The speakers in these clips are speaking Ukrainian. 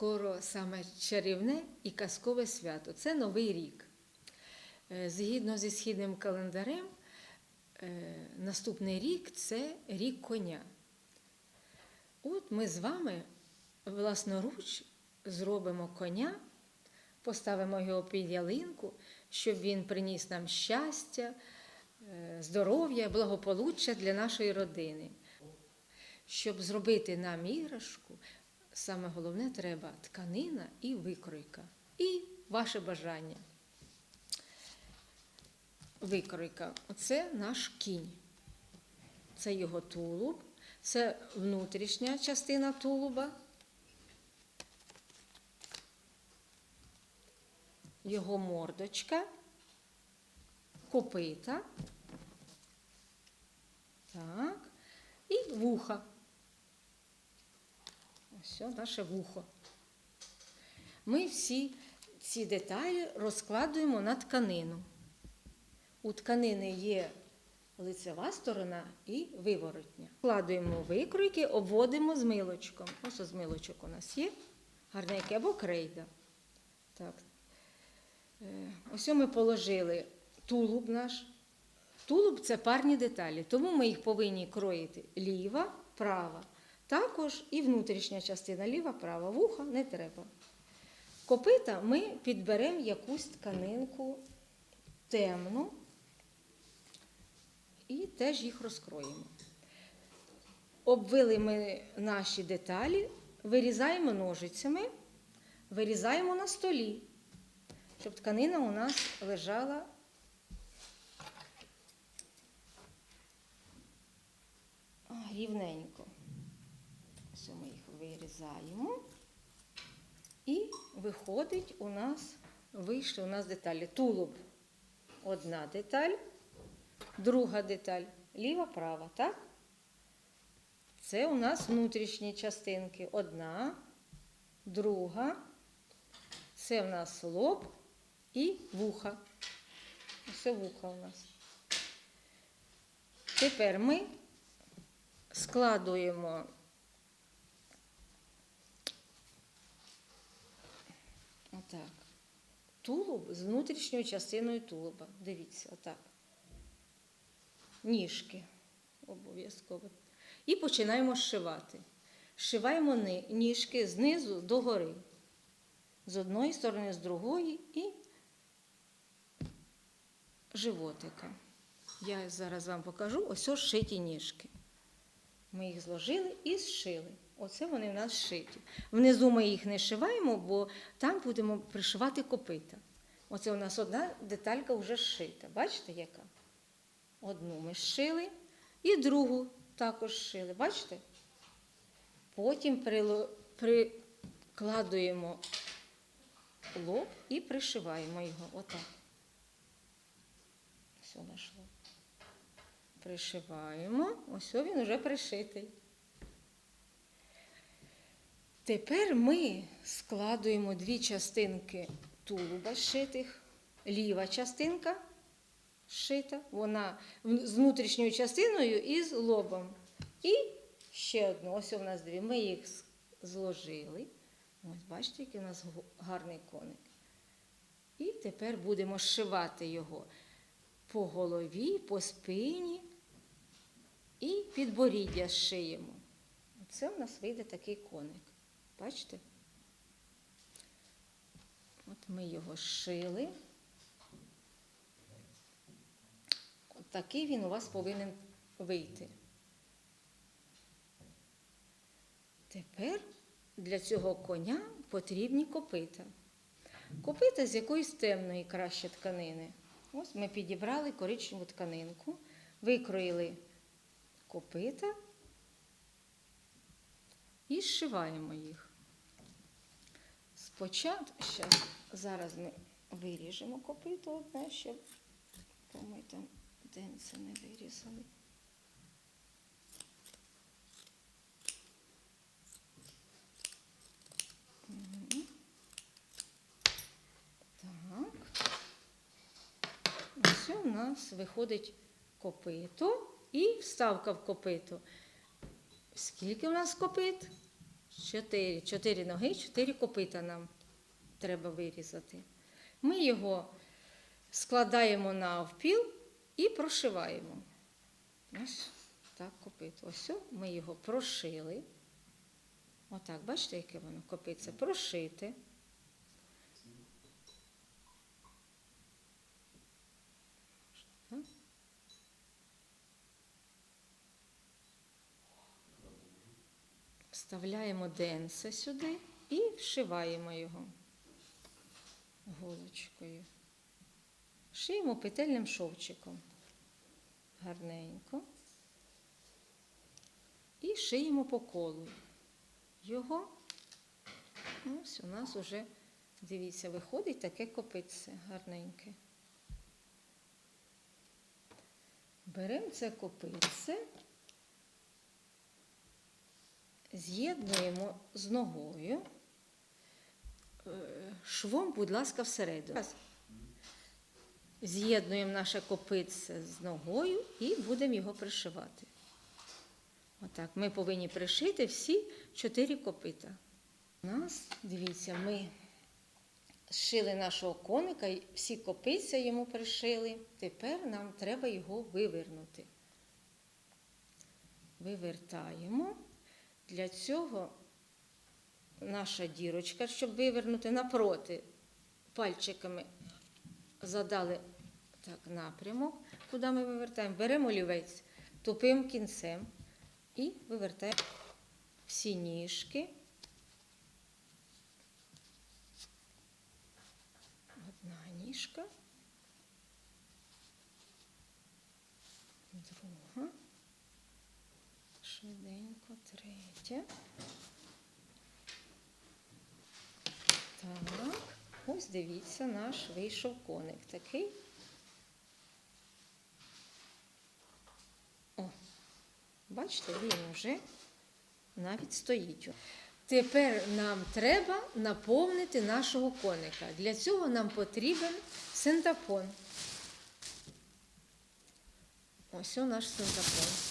скоро саме чарівне і казкове свято це Новий рік. Е, Згідно зі східним календарем, е, наступний рік це рік коня. От ми з вами власноруч зробимо коня, поставимо його під ялинку, щоб він приніс нам щастя, е, здоров'я, благополуччя для нашої родини. Щоб зробити нам іграшку, саме головне треба тканина і викройка. І ваше бажання. Викройка це наш кінь. Це його тулуб, це внутрішня частина тулуба. Його мордочка, копита. Так. І вуха. Ось наше вухо. Ми всі ці деталі розкладуємо на тканину. У тканини є лицева сторона і виворотня. Вкладуємо викройки, обводимо з милочком. Ось з милочок у нас є. Гарненьке або крейда. Так. Е, Ось ми положили тулуб наш. Тулуб це парні деталі, тому ми їх повинні кроїти ліва, права. Також і внутрішня частина ліва, права, вуха не треба. Копита ми підберемо якусь тканинку темну і теж їх розкроїмо. Обвили ми наші деталі, вирізаємо ножицями, вирізаємо на столі, щоб тканина у нас лежала рівненько. Вирізаємо. І виходить у нас, вийшли у нас деталі. Тулуб одна деталь, друга деталь ліва, права, так? Це у нас внутрішні частинки. Одна, друга. Це у нас лоб і вуха. Це вуха у нас. Тепер ми складуємо отак. Тулуб з внутрішньою частиною тулуба. Дивіться, отак. Ніжки обов'язково. І починаємо зшивати. Зшиваємо ніжки знизу до гори. З одної сторони, з другої і животика. Я зараз вам покажу ось ось шиті ніжки. Ми їх зложили і зшили. Оце вони в нас шиті. Внизу ми їх не шиваємо, бо там будемо пришивати копита. Оце у нас одна деталька вже зшита. Бачите, яка? Одну ми зшили і другу також зшили. Бачите? Потім прикладуємо лоб і пришиваємо його. Отак. Все наш лоб. Пришиваємо. Ось він вже пришитий. Тепер ми складуємо дві частинки тулуба зшитих. Ліва частинка зшита, вона з внутрішньою частиною і з лобом. І ще одну. Ось у нас дві. Ми їх зложили. Ось бачите, який у нас гарний коник. І тепер будемо зшивати його по голові, по спині і підборіддя зшиємо. Оце у нас вийде такий коник. Бачите? От ми його зшили. От такий він у вас повинен вийти. Тепер для цього коня потрібні копита. Копита з якоїсь темної краще тканини. Ось ми підібрали коричневу тканинку, викроїли копита і зшиваємо їх. Спочатку, щас, зараз ми виріжемо копито одне, щоб ми там денце не вирізали. Так. Ось у нас виходить копито і вставка в копито. Скільки у нас копит? Чотири, чотири ноги, чотири копита нам треба вирізати. Ми його складаємо навпіл і прошиваємо. Ось так копит. Ось ми його прошили. Отак, бачите, яке воно копиться? Прошите. Вставляємо денце сюди і вшиваємо його голочкою. Шиємо петельним шовчиком. Гарненько. І шиємо по колу. Його. Ось у нас уже, дивіться, виходить таке копитце гарненьке. Беремо це копитце, з'єднуємо з ногою. Е, Швом, будь ласка, всередину. З'єднуємо наше копитце з ногою і будемо його пришивати. Отак, ми повинні пришити всі чотири копита. У нас, дивіться, ми зшили нашого коника, і всі копиця йому пришили. Тепер нам треба його вивернути. Вивертаємо. Для цього наша дірочка, щоб вивернути напроти, пальчиками задали так, напрямок, куди ми вивертаємо. Беремо олівець тупим кінцем і вивертаємо всі ніжки. Одна ніжка. Друга. Швиденько, третя. Так, ось дивіться, наш вийшов коник такий. О, бачите, він вже навіть стоїть. Тепер нам треба наповнити нашого коника. Для цього нам потрібен синтапон. Ось о наш синтапон.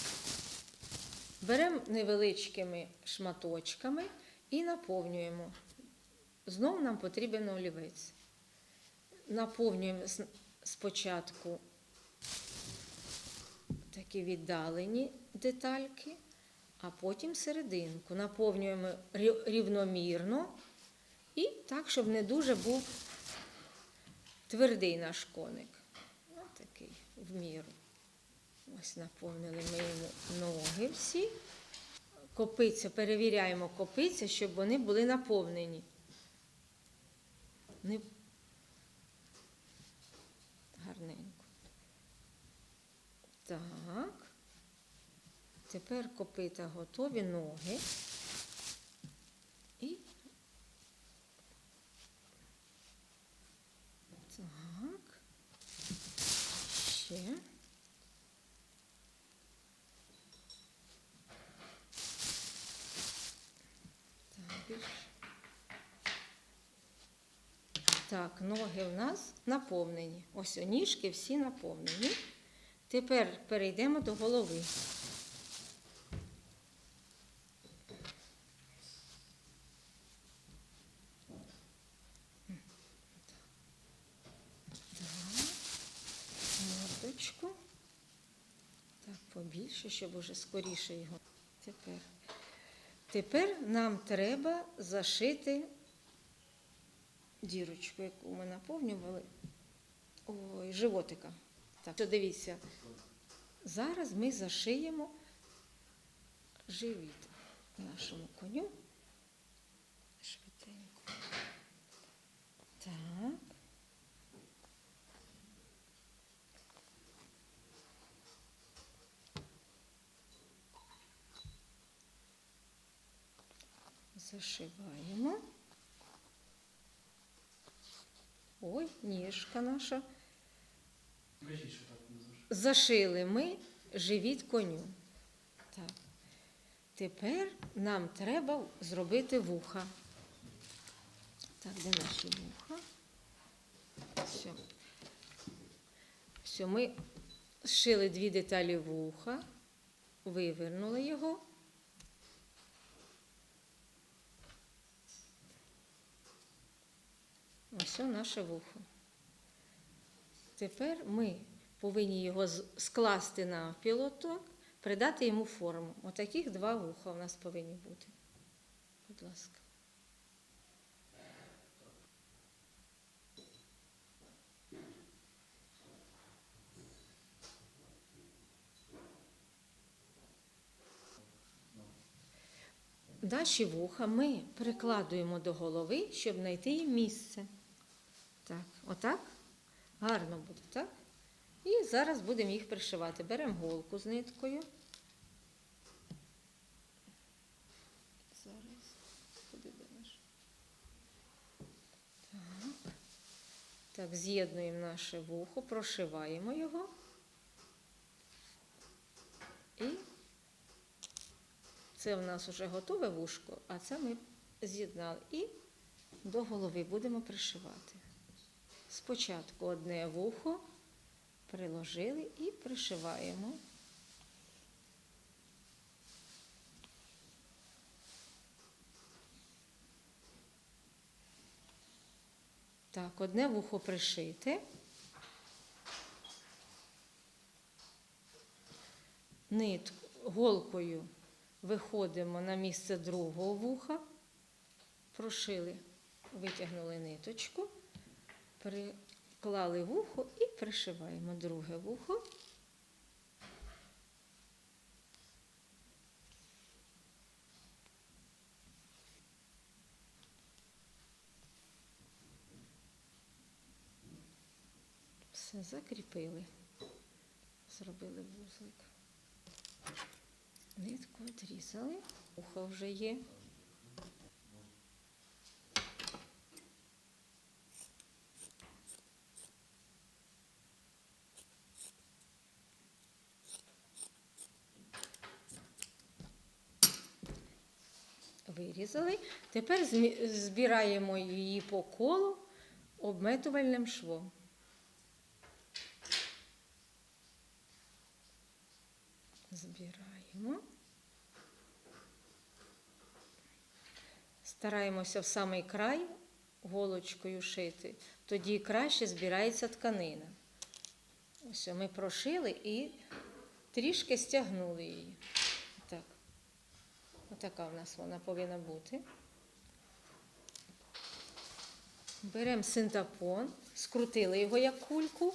Беремо невеличкими шматочками і наповнюємо. Знову нам потрібен олівець. Наповнюємо спочатку такі віддалені детальки, а потім серединку. Наповнюємо рівномірно і так, щоб не дуже був твердий наш коник. Ось такий в міру. Ось наповнили ми йому ноги всі. Копиця, перевіряємо копиця, щоб вони були наповнені. Не... Гарненько. Так. Тепер копита готові ноги. І так. Ще. Так, більше. Так, ноги в нас наповнені. Ось о, ніжки всі наповнені. Тепер перейдемо до голови. Мордочку. Так, побільше, щоб уже скоріше його. Тепер. Тепер нам треба зашити дірочку, яку ми наповнювали. Ой, животика. Так, то дивіться. Зараз ми зашиємо живіт нашому коню. Швиденько. Так. Зашиваємо. Ой, ніжка наша. Кажіть, що так Зашили ми живіт коню. Так. Тепер нам треба зробити вуха. Так, де наші вуха? Все. Все, ми зшили дві деталі вуха, вивернули його. Ось наше вухо. Тепер ми повинні його скласти на пілоток, придати йому форму. Отаких два вуха у нас повинні бути. Будь ласка. Наші вуха ми прикладуємо до голови, щоб знайти їм місце. Так, отак. Гарно буде, так? І зараз будемо їх пришивати. Беремо голку з ниткою. Зараз. Куди де? Так. Так, з'єднуємо наше вухо, прошиваємо його. І це в нас вже готове вушко, а це ми з'єднали. І до голови будемо пришивати. Спочатку одне вухо приложили і пришиваємо. Так, одне вухо пришите. Нит голкою виходимо на місце другого вуха, прошили, витягнули ниточку, приклали вухо і пришиваємо друге вухо. Все закріпили, зробили вузлик. Нитку відрізали, ухо вже є. Вирізали. Тепер збираємо її по колу обметувальним швом. Збираємо. Стараємося в самий край голочкою шити, тоді краще збирається тканина. Ось ми прошили і трішки стягнули її. Так. Отака в нас вона повинна бути. Беремо синтапон, скрутили його як кульку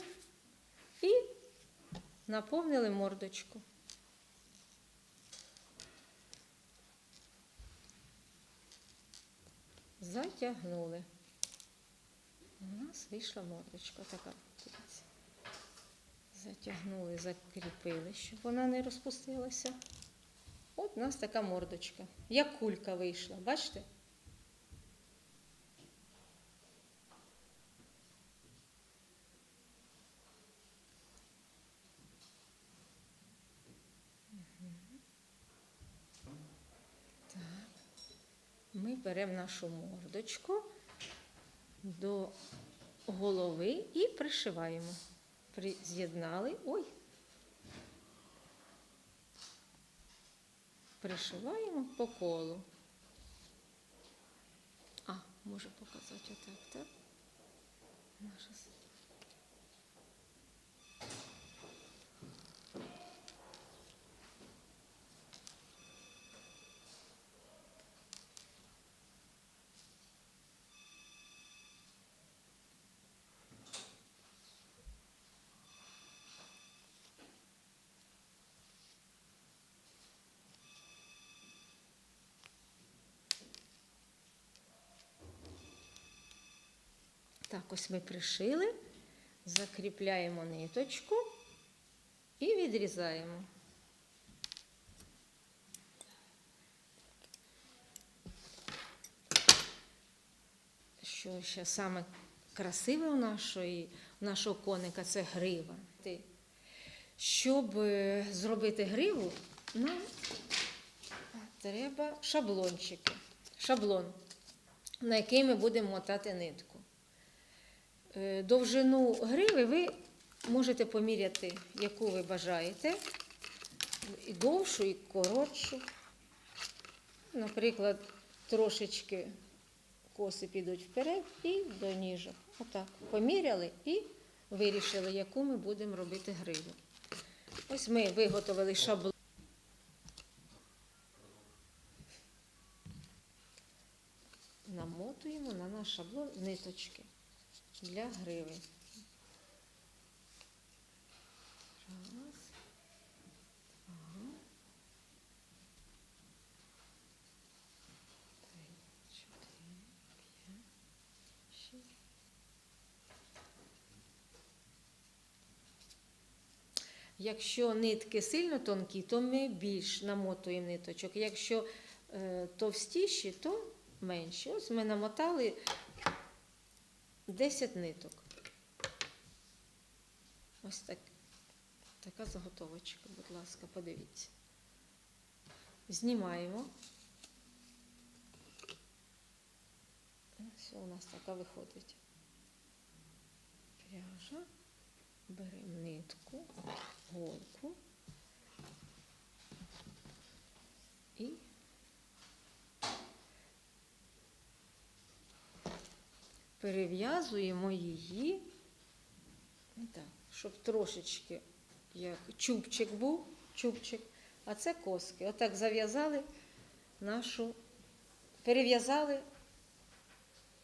і наповнили мордочку. Затягнули. У нас вийшла мордочка така. Затягнули, закріпили, щоб вона не розпустилася. От у нас така мордочка. Як кулька вийшла, бачите? Так. Ми беремо нашу мордочку до голови і пришиваємо. При- З'єднали. Ой. Пришиваємо по колу. А, можу показати отак, так? Наша Так, ось ми пришили, закріпляємо ниточку і відрізаємо. Що ще саме красиве у нашої, у нашого коника це грива. Щоб е, зробити гриву, нам треба шаблончики. Шаблон, на який ми будемо мотати нитку. Е, Довжину гриви ви можете поміряти, яку ви бажаєте. І довшу, і коротшу. Наприклад, трошечки коси підуть вперед і до ніжок. Отак. Поміряли і вирішили, яку ми будемо робити гриву. Ось ми виготовили шаблон. Намотуємо на наш шаблон ниточки для гриви. Раз. Два. Якщо нитки сильно тонкі, то ми більш намотуємо ниточок. Якщо е, товстіші, то менші. Ось ми намотали 10 ниток. Ось так. Така заготовочка, будь ласка, подивіться. Знімаємо. Ось у нас така виходить. Пряжа. Беремо нитку, голку і перев'язуємо її щоб трошечки як чубчик був, чубчик, а це коски. Отак зав'язали нашу, перев'язали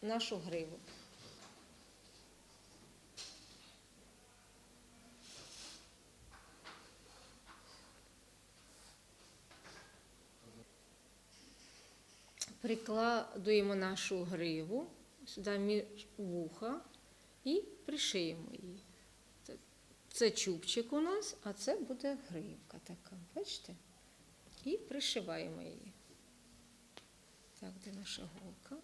нашу гриву. Прикладуємо нашу гриву сюди між вуха і пришиємо її. Це- чубчик у нас, а це буде гривка така. Бачите? І пришиваємо її. Так, де наша голка? Так.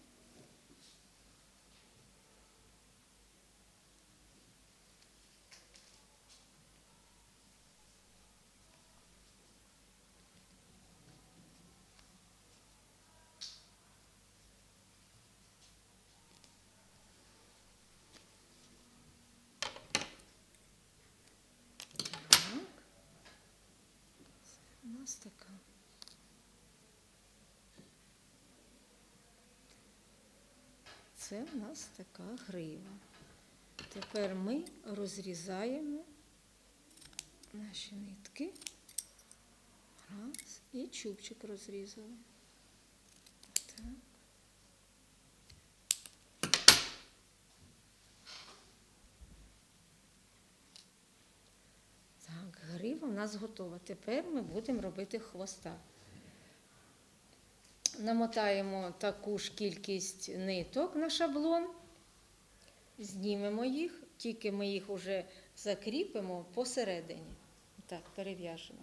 Нас така. Це в нас така грива. Тепер ми розрізаємо наші нитки. Раз. І чубчик розрізали. Так. Так, грива у нас готова. Тепер ми будемо робити хвоста. Намотаємо таку ж кількість ниток на шаблон, знімемо їх, тільки ми їх вже закріпимо посередині. Так, перев'яжемо.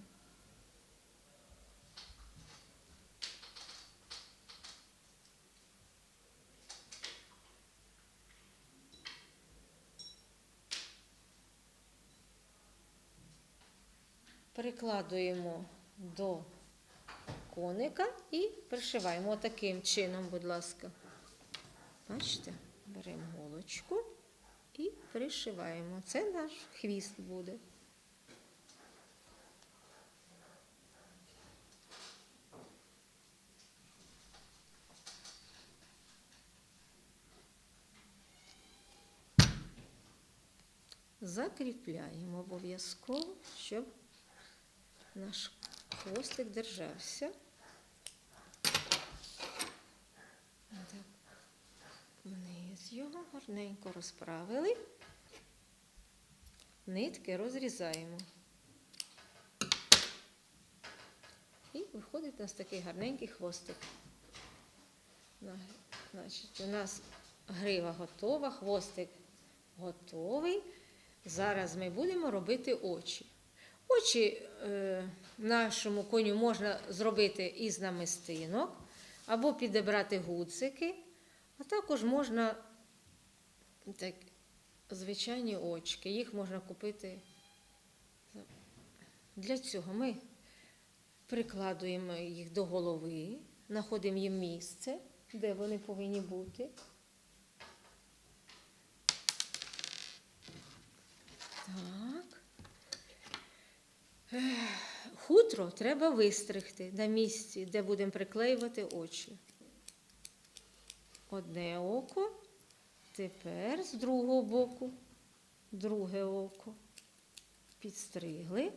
Прикладуємо до коника і пришиваємо таким чином, будь ласка. Бачите, беремо голочку і пришиваємо. Це наш хвіст буде. Закріпляємо обов'язково, щоб наш хвостик держався. Так. Вниз його гарненько розправили. Нитки розрізаємо. І виходить у нас такий гарненький хвостик. Значить, у нас грива готова, хвостик готовий. Зараз ми будемо робити очі. Очі е, нашому коню можна зробити із намистинок, або підібрати гудзики, а також можна так, звичайні очки. Їх можна купити. Для цього ми прикладуємо їх до голови, знаходимо їм місце, де вони повинні бути. Так. Хутро треба вистригти на місці, де будемо приклеювати очі. одне око. Тепер з другого боку друге око. Підстригли.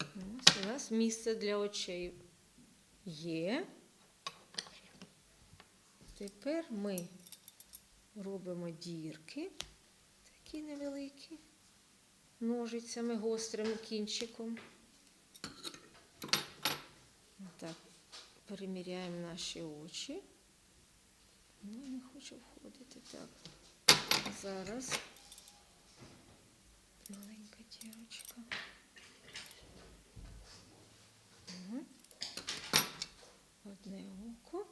Ось у нас місце для очей є. Тепер ми робимо дірки, такі невеликі, ножицями гострим кінчиком. Так, переміряємо наші очі. Ну, не хочу входити. Так. Зараз маленька дірочка. Мгм. Одне око.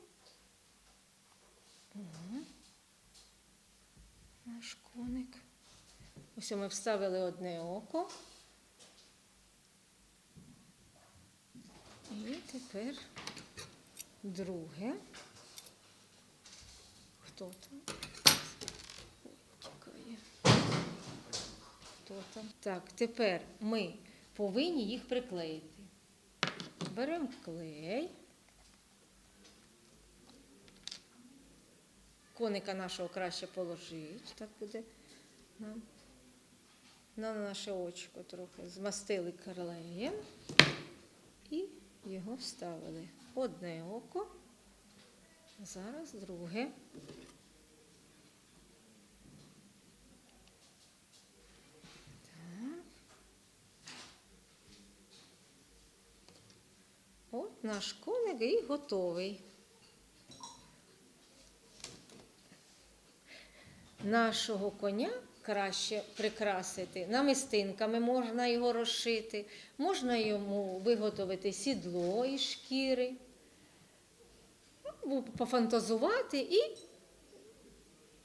Мгм. Наш коник. Ось ми вставили одне око. І тепер друге. Хто там? Хто там? Так, тепер ми повинні їх приклеїти. Беремо клей. Коника нашого краще положити. Так буде нам. На наше очко трохи змастили клеєм і його вставили. Одне око. Зараз друге. От наш коник і готовий. Нашого коня краще прикрасити намистинками, можна його розшити, можна йому виготовити сідло із шкіри, пофантазувати і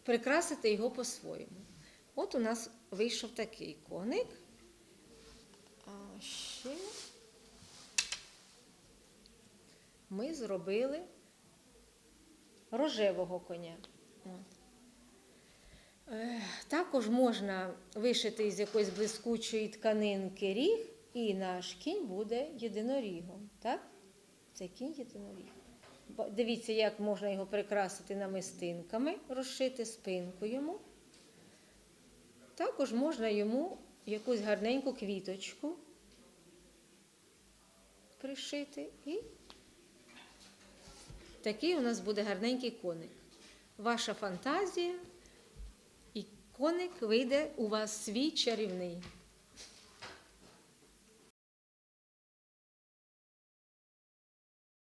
прикрасити його по-своєму. От у нас вийшов такий коник. А ще ми зробили рожевого коня. От. Е, Також можна вишити з якоїсь блискучої тканинки ріг, і наш кінь буде єдинорігом. Так? Це кінь єдиноріг. Дивіться, як можна його прикрасити намистинками, розшити спинку йому. Також можна йому якусь гарненьку квіточку пришити. І такий у нас буде гарненький коник. Ваша фантазія коник вийде у вас свій чарівний.